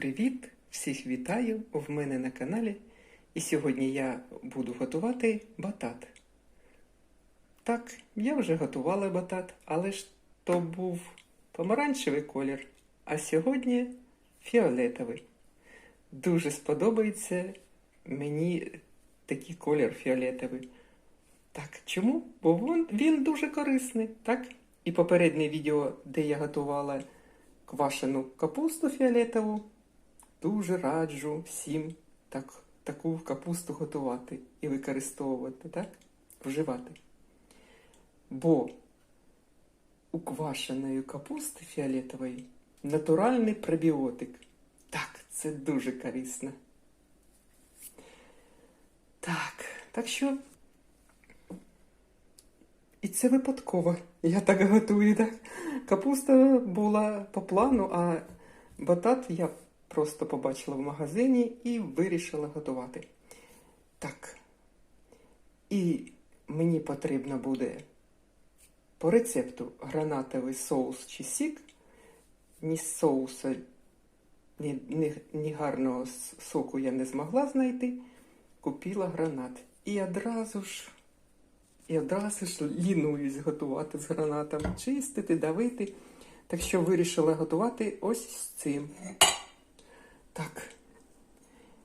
Привіт! Всіх вітаю в мене на каналі. І сьогодні я буду готувати батат. Так, я вже готувала батат, але ж то був помаранчевий колір, а сьогодні фіолетовий. Дуже сподобається мені такий колір фіолетовий. Так, чому? Бо він, він дуже корисний, так? І попереднє відео, де я готувала квашену капусту фіолетову, дуже раджу всім так, таку капусту готувати і використовувати, так? Вживати. Бо у квашеної капусти фіолетової натуральний пробіотик. Так, це дуже корисно. Так, так що. І це випадково. Я так готую, так? Капуста була по плану, а батат я просто побачила в магазині і вирішила готувати. Так. І мені потрібно буде по рецепту гранатовий соус чи сік. Ні соуса, ні, ні, ні гарного соку я не змогла знайти. Купила гранат. І одразу ж і одразу ж лінуюсь готувати з гранатами, чистити, давити. Так що вирішила готувати ось з цим. Так.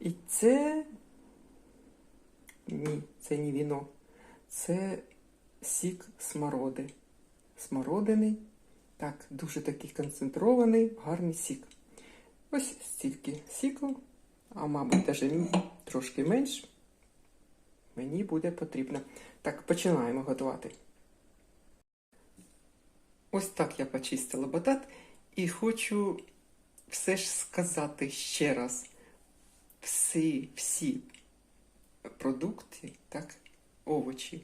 І це. Ні, це не віно. Це сік смороди. Смородини. Так, дуже такий концентрований, гарний сік. Ось стільки сіку, а мабуть, навіть трошки менш. Мені буде потрібно. Так, починаємо готувати. Ось так я почистила батат і хочу все ж сказати ще раз. Всі, всі продукти, так, овочі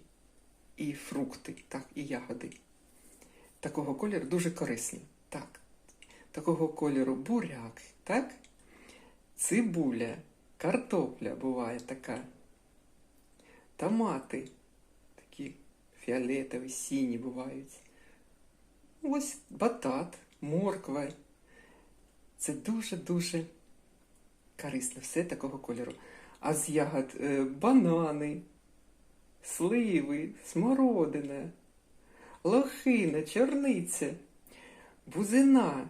і фрукти, так, і ягоди. Такого кольору дуже корисні. Так. Такого кольору буряк, так? Цибуля, картопля буває така. Томати такі фіолетові, сіні бувають. Ось батат, морква. Це дуже-дуже корисно, все такого кольору. А з ягод е, банани, сливи, смородина, лохина, чорниця, бузина.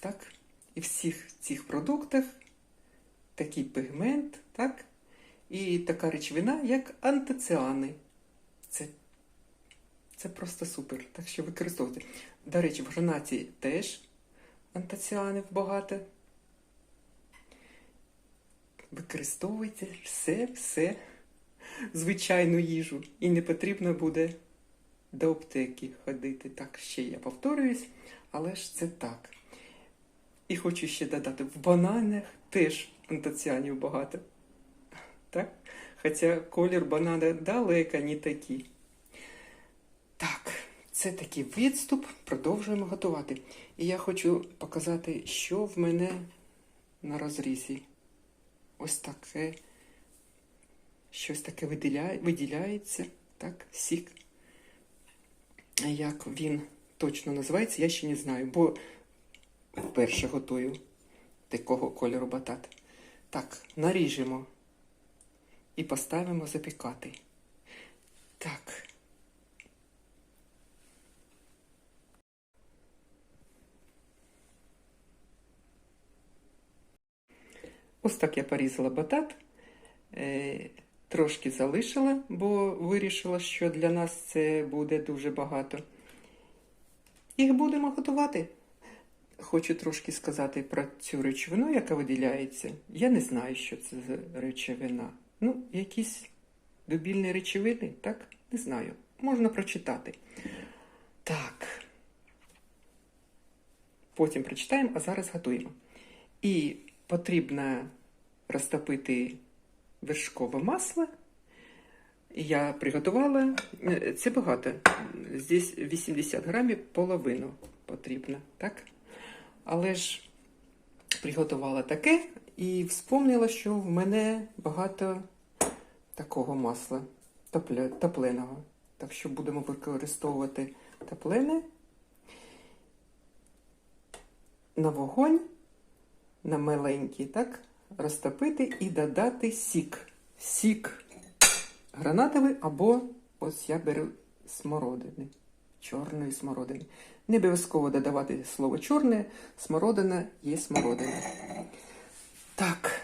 Так? І всіх цих продуктах такий пігмент, так? І така речовина, як антиціани. Це, це просто супер. Так що використовуйте. До речі, в гранаті теж антиціанів багато. Використовуйте все, все, звичайну їжу. І не потрібно буде до аптеки ходити. Так, ще я повторююсь, але ж це так. І хочу ще додати, в бананах теж антиціанів багато. Так? Хоча колір банана далеко не такий. Це такий відступ. Продовжуємо готувати. І я хочу показати, що в мене на розрізі. Ось таке. Щось таке виділяє, виділяється. Так, сік. Як він точно називається, я ще не знаю, бо вперше готую такого кольору батат. Так, наріжемо і поставимо запікати. Так. Ось так я порізала батат. Е, трошки залишила, бо вирішила, що для нас це буде дуже багато. Їх будемо готувати. Хочу трошки сказати про цю речовину, яка виділяється. Я не знаю, що це за речовина. Ну, якісь добільні речовини, так? Не знаю. Можна прочитати. Так. Потім прочитаємо, а зараз готуємо. І потрібно розтопити вершкове масло. Я приготувала. е, Це багато. Здесь 80 грамів половину потрібно, так? Але ж приготувала таке і вспомнила, що в мене багато такого масла топле- топленого. Так що будемо використовувати топлене на вогонь на маленький, так? Розтопити і додати сік. Сік гранатовий або ось я беру смородини. Чорної смородини. Не обов'язково додавати слово чорне, смородина є смородина. Так.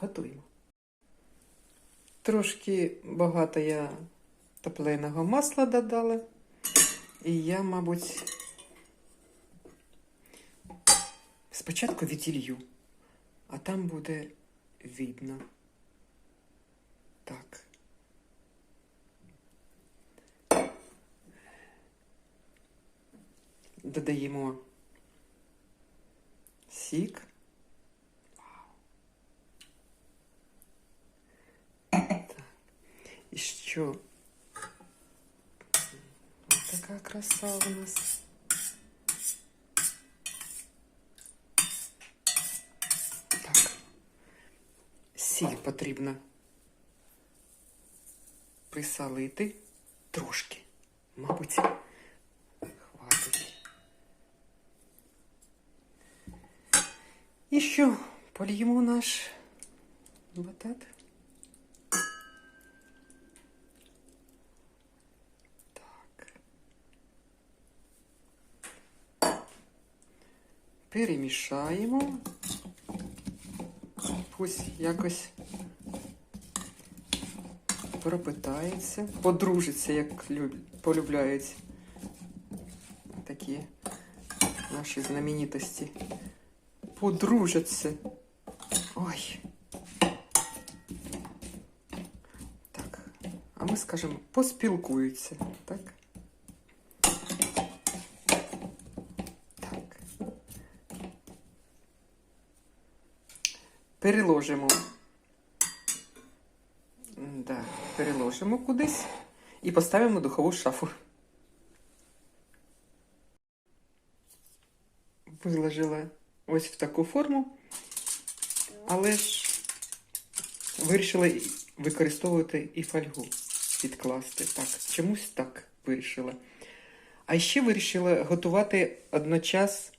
Готуємо. Трошки багато я топленого масла додала. І я, мабуть, спочатку віділью, а там буде видно. Так. Додаємо сік. Так. І що? Така краса у нас. Так. Сіль потрібно присолити трошки. Мабуть, хватить. І що? Польємо наш батат. Так. Перемішаємо. Пусть якось пропитається, подружиться, як люб- полюбляють такі наші знаменитості. Подружаться. Ой. Так. А ми скажемо, поспілкуються, так? Переложимо. Да, переложимо кудись і поставимо духову шафу. Виложила ось в таку форму, але ж вирішила використовувати і фольгу підкласти. Так, чомусь так вирішила. А ще вирішила готувати одночас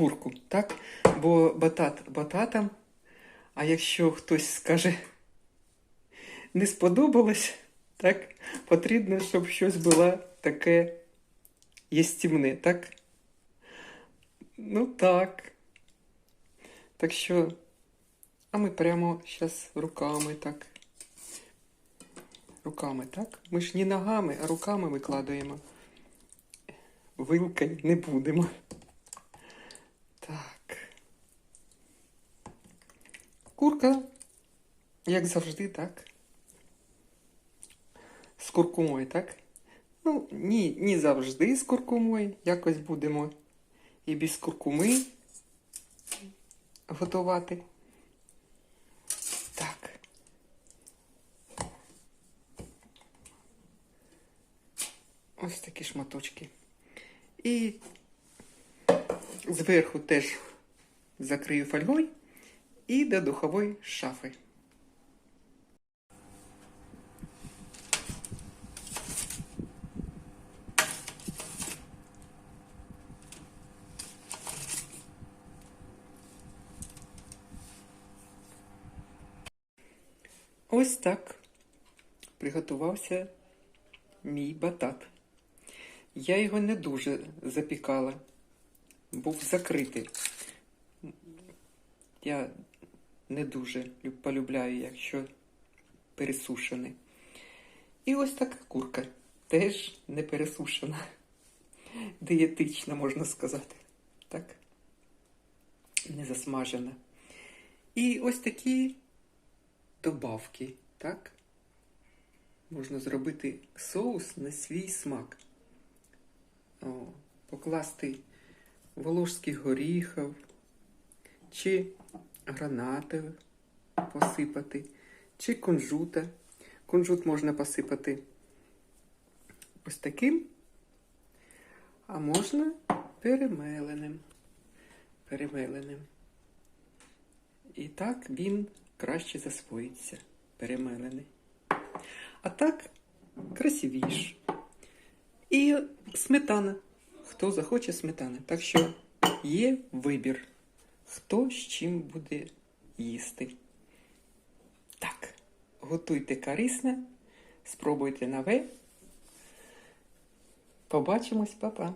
курку, так? Бо батат бататом, а якщо хтось скаже, не сподобалось, так, потрібно, щоб щось було таке єстівне, так? Ну так. Так що, а ми прямо зараз руками так. Руками, так? Ми ж не ногами, а руками викладаємо. Вилкою не будемо. Так. Курка, як завжди, так? З куркумою, так? Ну, ні, ні завжди з куркумою. Якось будемо і без куркуми готувати. Так. Ось такі шматочки. І зверху теж закрию фольгою і до духової шафи. Ось так приготувався мій батат. Я його не дуже запікала, був закритий. Я не дуже полюбляю, якщо пересушений. І ось така курка. Теж не пересушена. Дієтична, можна сказати. Так? Не засмажена. І ось такі добавки, так? Можна зробити соус на свій смак. О, покласти волошських горіхів чи гранати посипати, чи кунжута. Кунжут можна посипати ось таким, а можна перемеленим. Перемеленим. І так він краще засвоїться, перемелений. А так красивіш. І сметана. Хто захоче сметани. Так що є вибір, хто з чим буде їсти. Так, готуйте корисне, спробуйте нове. Побачимось, па-па.